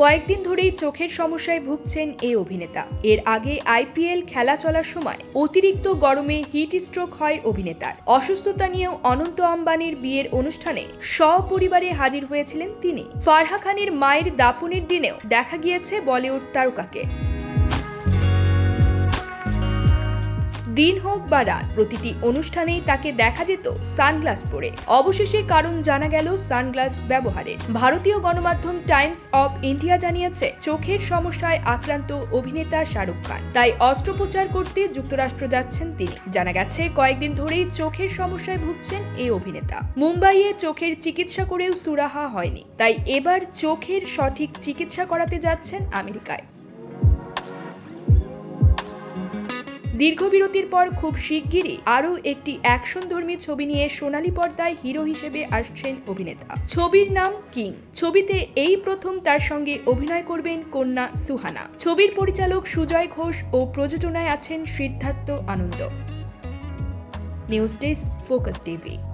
কয়েকদিন ধরেই চোখের সমস্যায় ভুগছেন এই অভিনেতা। এর আগে আইপিএল খেলা চলার সময় অতিরিক্ত গরমে হিট স্ট্রোক হয় অভিনেতার। অসুস্থতা নিয়েও অনন্ত আম্বানির বিয়ের অনুষ্ঠানে সপরিবারে হাজির হয়েছিলেন তিনি। ফারহা খানের মায়ের দাফনের দিনেও দেখা গিয়েছে বলিউড তারকাকে। দিন হোক বা রাত, প্রতিটি অনুষ্ঠানেই তাকে দেখা যেত সানগ্লাস পরে। অবশেষে কারণ জানা গেল সানগ্লাস ব্যবহারের ভারতীয় গণমাধ্যম টাইমস অব ইন্ডিয়া জানিয়েছে, চোখের সমস্যায় আক্রান্ত অভিনেতা শাহরুখ খান। তাই অস্ত্রোপচার করতে যুক্তরাষ্ট্র যাচ্ছেন তিনি। জানা গেছে, কয়েকদিন ধরেই চোখের সমস্যায় ভুগছেন এই অভিনেতা। মুম্বাইয়ে চোখের চিকিৎসা করেও সুরাহা হয়নি। তাই এবার চোখের সঠিক চিকিৎসা করাতে যাচ্ছেন আমেরিকায়। দীর্ঘ বিরতির পর খুব শিগগিরই আরও একটি অ্যাকশনধর্মী ছবি নিয়ে সোনালী পর্দায় হিরো হিসেবে আসছেন অভিনেতা। ছবির নাম কিং। ছবিতে এই প্রথম তার সঙ্গে অভিনয় করবেন কন্যা সুহানা। ছবির পরিচালক সুজয় ঘোষ ও প্রযোজনায় আছেন Siddhartha Anand. News desk, focus TV.